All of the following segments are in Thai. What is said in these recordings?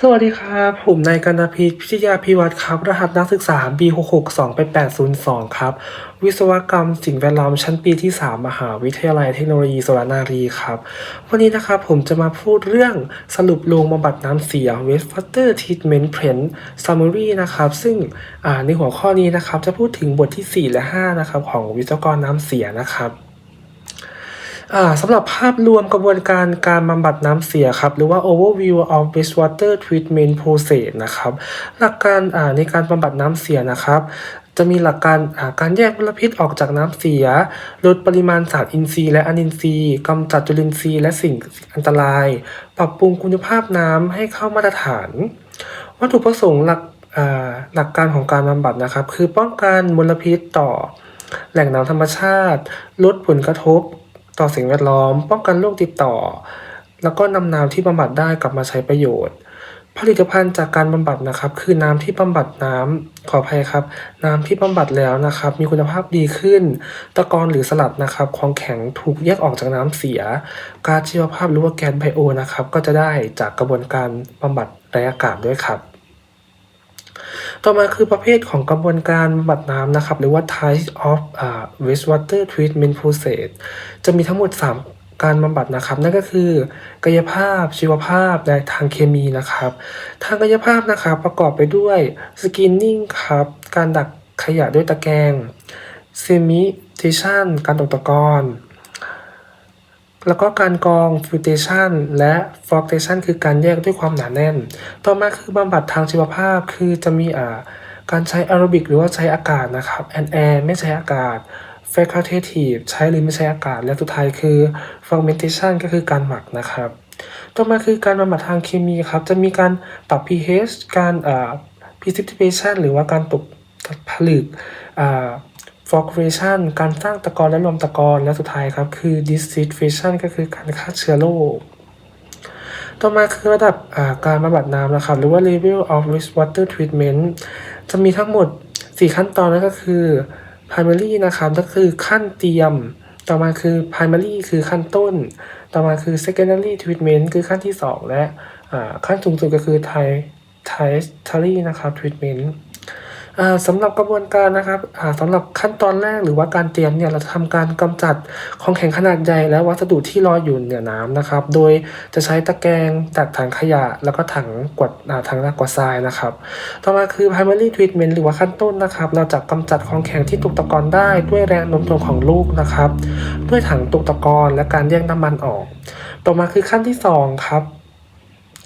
สวัสดีครับผมนายกันตพิพิทยาพิวัตรครับ รหัสนักศึกษา B6628802 ครับ วิศวกรรมสิ่งแวดล้อมชั้นปีที่ 3 มหาวิทยาลัยเทคโนโลยีสุรนารีครับ วันนี้นะครับผมจะมาพูดเรื่องสรุปโรงบำบัดน้ำเสีย Wastewater Treatment Plant Summary นะครับ ซึ่งในหัวข้อนี้นะครับจะพูดถึงบทที่ 4 และ 5 นะครับของวิศวกรน้ำเสียนะครับ สำหรับภาพรวมกระบวนการการบำบัดน้ำเสียครับ หรือว่า overview of wastewater treatment process นะครับ หลักการในการบำบัดน้ำเสียนะครับจะมีหลักการการแยกมลพิษออกจากน้ำเสีย ลดปริมาณสารอินทรีย์และอนินทรีย์กำจัดจุลินทรีย์และสิ่งอันตราย ปรับปรุงคุณภาพน้ำให้เข้ามาตรฐาน วัตถุประสงค์หลักหลักการของการบำบัดนะครับ คือป้องกันมลพิษต่อ แหล่งน้ำธรรมชาติ ลดผลกระทบ ต่อสิ่งแวดล้อม ป้องกันโรคติดต่อ แล้วก็นำน้ำที่บำบัดได้กลับมาใช้ประโยชน์ ผลิตภัณฑ์จากการบำบัดนะครับ คือน้ำที่บำบัดน้ำขออภัยครับ น้ำที่บำบัดแล้วนะครับ มีคุณภาพดีขึ้น ตะกอนหรือสลัดนะครับของแข็งถูกแยกออกจากน้ำเสียก๊าซชีวภาพหรือว่าแก๊สไบโอนะครับก็จะได้จากกระบวนการบำบัดไร้อากาศด้วยครับ ต่อมาคือประเภทของกระบวนการบำบัดน้ำนะครับ หรือว่า type of อ่า wastewater treatment process จะมีทั้งหมด 3 การบำบัดนะครับ นั่นก็คือ กายภาพ ชีวภาพ และทางเคมีนะครับ ทางกายภาพนะครับประกอบไปด้วย screening ครับ การดักขยะด้วยตะแกรง sanitation การตกตะกอน แล้วก็การกรอง filtration และ flotation คือการแยกด้วยความหนาแน่น ต่อมาคือบำบัดทางชีวภาพคือจะมีอ่าการใช้แอโรบิกหรือว่าใช้อากาศนะครับ and air ไม่ใช้อากาศ facultative ใช้หรือไม่ใช้อากาศ และสุดท้ายคือ fermentation ก็คือการหมักนะครับ ต่อมาคือการบำบัดทางเคมีครับ จะมีการปรับ pH การอ่า precipitation หรือว่าการตกผลึกอ่า flocculation การสร้างตะกอนและรวมตะกอนและสุดท้ายครับ คือ disinfection ก็คือการฆ่าเชื้อโรคต่อมาคือระดับการบำบัดน้ำนะครับ หรือว่า level of wastewater treatment จะมีทั้งหมด 4 ขั้นตอนนั่นก็คือ primary นะครับก็คือขั้นเตรียม ต่อมาคือ primary คือขั้นต้น ต่อมาคือ secondary treatment คือขั้นที่ 2 และขั้นสูงสุดก็คือ tertiary นะครับ treatment สำหรับกระบวนการนะครับอ่าสำหรับขั้นตอนแรกหรือว่าการเตรียมเนี่ยเราจะทำการกำจัดของแข็งขนาดใหญ่และวัสดุที่ลอยอยู่เหนือน้ำนะครับ โดยจะใช้ตะแกรงตักถังขยะ แล้วก็ถังกวดถังกวาดทรายนะครับ ต่อมาคือ primary treatment หรือว่าขั้นต้นนะครับ เราจะกำจัดของแข็งที่ตกตะกอนได้ด้วยแรงโน้มถ่วงของลูกนะครับ ด้วยถังตกตะกอนและการแยกน้ำมันออก ต่อมาคือขั้นที่สองครับ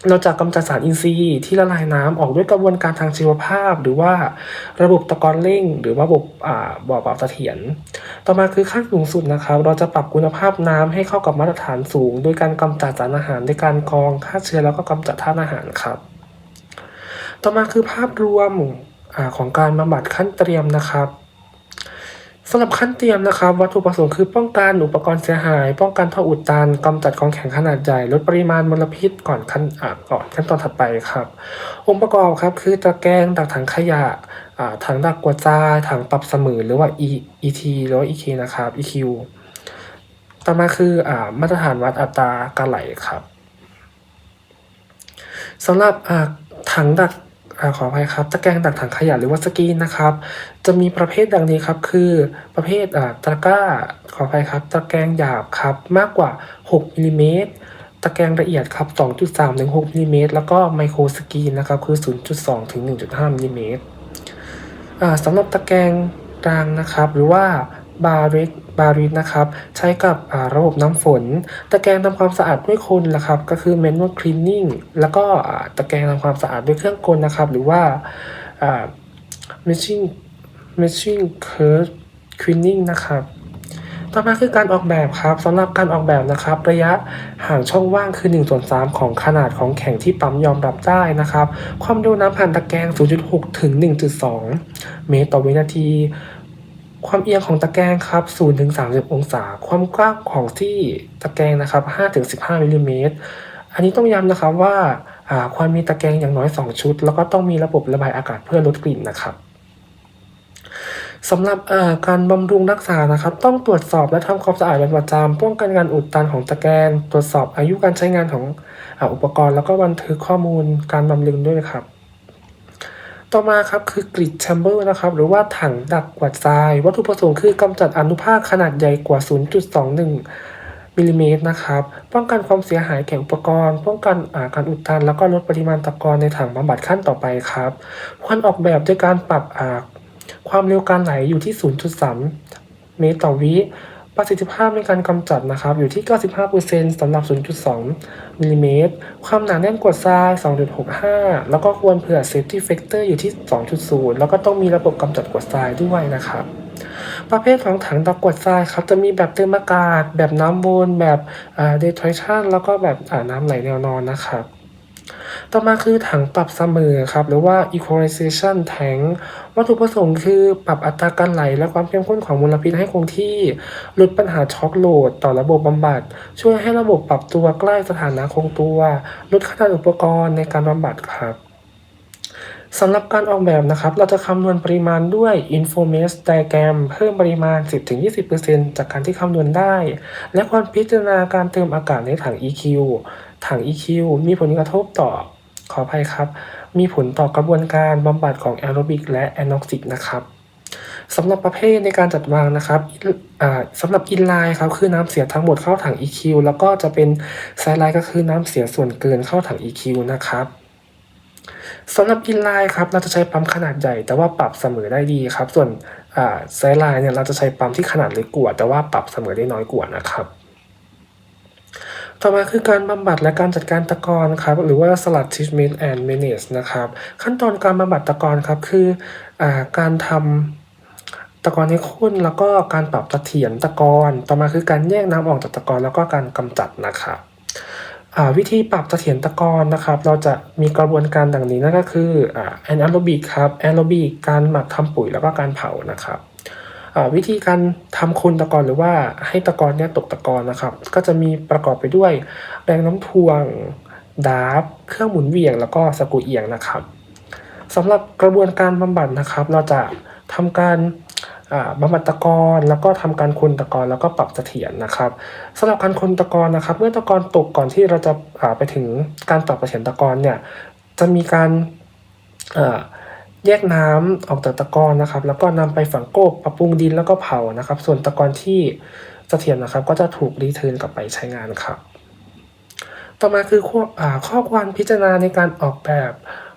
เราจะกำจัดสารอินทรีย์ที่ละลายน้ำออกด้วยกระบวนการทางชีวภาพ หรือว่าระบบตะกอนเร่ง หรือว่าระบบอ่าบ่อเป่าเสถียรต่อมาคือขั้นสูงสุดนะครับ เราจะปรับคุณภาพน้ำให้เข้ากับมาตรฐานสูง โดยการกำจัดสารอาหารด้วยการกรองฆ่าเชื้อแล้วก็กำจัดธาตุอาหารครับ ต่อมาคือภาพรวมอของการบำบัดขั้นเตรียมนะครับ สำหรับขั้นเตรียมนะครับ วัตถุประสงค์คือป้องกันอุปกรณ์เสียหาย ป้องกันท่ออุดตันกำจัดของแข็งขนาดใหญ่ ลดปริมาณมลพิษก่อนขั้นอ่าก่อนขั้นตอนถัดไปครับ องค์ประกอบครับคือตะแกรงดักถังขยะอ่าถังดักกวาดทราถังปรับเสมอหรือว่า E ET หรือว่า EK นะครับ EQ ต่อมาคืออ่ามาตรฐานวัดอัตราการไหลครับสำหรับอ่าถังดัก อขออภัยครับ ตะแกรงดักถังขยะหรือว่าสกีนนะครับ จะมีประเภทดังนี้ครับ คือประเภทตะกร้า ขออภัยครับ ตะแกรงหยาบครับ มากกว่า 6มิลลิเมตร ตะแกรงละเอียดครับ 2.3ถึง6มิลลิเมตร แล้วก็ไมโครสกีนนะครับ คือ 0.2ถึง1.5มิลลิเมตรสำหรับตะแกรงกลางนะครับ หรือว่า บาริกบาริกนะครับ ใช้กับระบบน้ำฝน ตะแกรงทำความสะอาดด้วยคนนะครับ ก็คือ manual cleaning แล้วก็ตะแกรงทำความสะอาดด้วยเครื่องกลนะครับ หรือว่า machine machine curve cleaning นะครับต่อมาคือการออกแบบครับสำหรับการออกแบบนะครับ ระยะห่างช่องว่างคือ1ส่วน3ของขนาดของแข็งที่ปั๊มยอมรับได้นะครับ ความเร็วน้ำผ่านตะแกรง 0.6 ถึง 1.2 เมตรต่อวินาที ความเอียงของตะแกรงครับ 0 ถึง 30 องศา ความกว้างของที่ตะแกรงนะครับ 5 ถึง 15มิลลิเมตร อันนี้ต้องย้ำนะครับว่าควรมีตะแกรงอย่างน้อย 2 ชุด แล้วก็ต้องมีระบบระบายอากาศเพื่อลดกลิ่นนะครับสำหรับการบำรุงรักษานะครับ ต้องตรวจสอบและทำความสะอาดเป็นประจำป้องกันการอุดตันของตะแกรงตรวจสอบอายุการใช้งานของอ,อุปกรณ์ แล้วก็บันทึกข้อมูลการบำรุงด้วยครับ ต่อมาครับคือกริดแชมเบอร์นะครับหรือว่าถังดักกวาดทราย วัตถุประสงค์คือกำจัดอนุภาคขนาดใหญ่กว่า 0.21มิลลิเมตรนะครับป้องกันความเสียหายแก่อุปกรณ์ ป้องกันอาการอุดตัน แล้วก็ลดปริมาณตะกอนในถังบำบัดขั้นต่อไปครับควรออกแบบด้วยการปรับความเร็วการไหลอยู่ที่ 0.3 เมตรต่อวิ ประสิทธิภาพในการกำจัดนะครับอยู่ที่ 95%สำหรับ 0.2มิลลิเมตร ความหนาแน่นกว่าทราย 2.65 แล้วก็ควรเผื่อ safety factor อยู่ที่ 2.0 แล้วก็ต้องมีระบบกำจัดกรดทรายด้วยนะครับ ประเภทของถังดักกรดทรายครับจะมีแบบเติมอากาศ แบบน้ำวนแบบ detention แล้วก็แบบน้ำไหลแนวนอนนะครับ ต่อมาคือถังปรับเสมอครับ หรือว่า equalization tank วัตถุประสงค์คือปรับอัตราการไหล และความเข้มข้นของมลพิษให้คงที่ ลดปัญหาช็อคโหลด ต่อระบบบำบัด ช่วยให้ระบบปรับตัวใกล้สถานะคงตัว ลดขนาดอุปกรณ์ในการบำบัดครับ สำหรับการออกแบบนะครับ เราจะคำนวณปริมาณด้วย Informesh Diagram เพิ่มปริมาณ 10-20%จากการที่คำนวณได้ และควรพิจารณาการเติมอากาศในถัง EQ ถัง EQ มีผลกระทบต่อ ขออภัยครับ มีผลต่อกระบวนการบำบัดของแอโรบิกและแอนอกซิกนะครับสำหรับประเภทในการจัดวางนะครับสำหรับอินไลน์ครับคือน้ำเสียทั้งหมดเข้าถัง EQ แล้วก็จะเป็นไซไลน์ก็คือน้ำเสียส่วนเกินเข้าถัง EQ นะครับ สำหรับอินไลน์ครับเราจะใช้ปั๊มขนาดใหญ่ แต่ว่าปรับเสมอได้ดีครับ ส่วนอ่าไซด์ไลน์เนี่ยเราจะใช้ปั๊มที่ขนาดเล็กกว่า แต่ว่าปรับเสมอได้น้อยกว่านะครับ ต่อมาคือการบำบัดและการจัดการตะกอนครับ หรือว่า Sludge Treatment and Manage นะครับ ขั้นตอนการบำบัดตะกอนครับคืออการทำตะกอนให้ข้นแล้วก็การปรับเสถียรตะกอนต่อมาคือการแยกน้ำออกจากตะกอนแล้วก็การกำจัดนะครับ วิธีปรับเสถียรตะกอนนะครับ เราจะมีกระบวนการดังนี้นั่นก็คือแอนแอโรบิกครับแอนโรบิกการหมักทำปุ๋ยแล้วก็การเผานะครับวิธีการทำคุณตะกอนหรือว่าให้ตะกอนเนี่ยตกตะกอนนะครับ ก็จะมีประกอบไปด้วยแรงน้ำถ่วงดาบเครื่องหมุนเวียง แล้วก็สกูเอียงนะครับสำหรับกระบวนการบำบัดนะครับ เราจะทำการ บำบัดตะกอนแล้วก็ทำการคุณตะกอนแล้วก็ปรับเสถียรนะครับสำหรับการคุณตะกอนนะครับ เมื่อตะกอนตกก่อนที่เราจะาไปถึงการปรับเสถียรตะกอนเนี่ยจะมีการาแยกน้ำออกจากตะกอนนะครับ แล้วก็นำไปฝังกบปรับปรุงดินแล้วก็เผานะครับ ส่วนตะกอนที่เสถียรนะครับ ก็จะถูกรีเทิร์นกลับไปใช้งานครับ ต่อมาคือข้อข้อความพิจารณาในการออกแบบ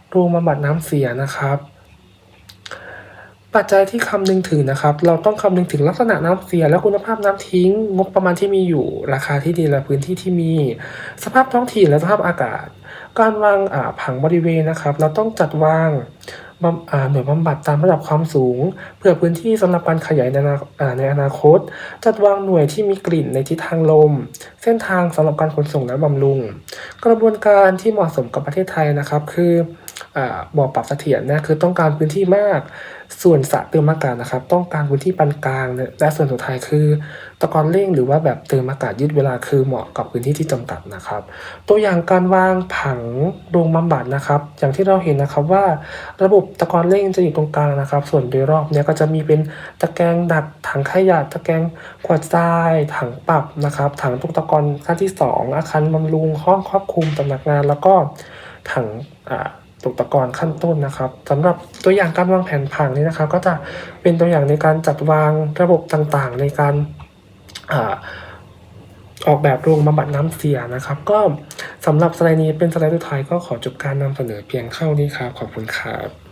โรงบำบัดน้ำเสียนะครับ ปัจจัยที่คำนึงถึงนะครับ เราต้องคำนึงถึงลักษณะน้ำเสีย และคุณภาพน้ำทิ้ง งบประมาณที่มีอยู่ ราคาที่ดินและพื้นที่ที่มี สภาพท้องถิ่นและสภาพอากาศ การวางผังบริเวณนะครับ เราต้องจัดวาง หน่วยบำบัดตามระดับความสูง เพื่อพื้นที่สำหรับการขยายในอนาอ่าในอนาคต จัดวางหน่วยที่มีกลิ่นในทิศทางลม เส้นทางสำหรับการขนส่งและบำรุง กระบวนการที่เหมาะสมกับประเทศไทยนะครับ คืออบ่อปรับเสถียรนะคือต้องการพื้นที่มาก ส่วนสระเติมอากาศนะครับ ต้องการพื้นที่ปานกลางและส่วนสุดท้ายคือ ตะกอนเร่งหรือว่าแบบเติมอากาศยืดเวลาคือเหมาะกับพื้นที่ที่จำกัดนะครับ ตัวอย่างการวางผังโรงบำบัดนะครับ อย่างที่เราเห็นนะครับว่าระบบตะกอนเร่งจะอยู่ตรงกลางนะครับ ส่วนโดยรอบเนี่ยก็จะมีเป็นตะแกรงดักถังขยะตะแกรงขวดทราย ถังปรับนะครับ ถังตุกตะกอนขั้นที่สองอาคารบำรุงห้องครอบคลุมตำหนักงาน แล้วก็ถังตกตะกอนขั้นต้นนะครับสำหรับตัวอย่างการวางแผนผังนี้นะครับ ก็จะเป็นตัวอย่างในการจัดวางระบบต่างๆ ในการออกแบบโรงบำบัดน้ำเสียนะครับ ก็สำหรับสไลด์นี้เป็นสไลด์สุดท้ายก็ขอจบการนำเสนอเพียงเท่านี้ครับ ขอบคุณครับ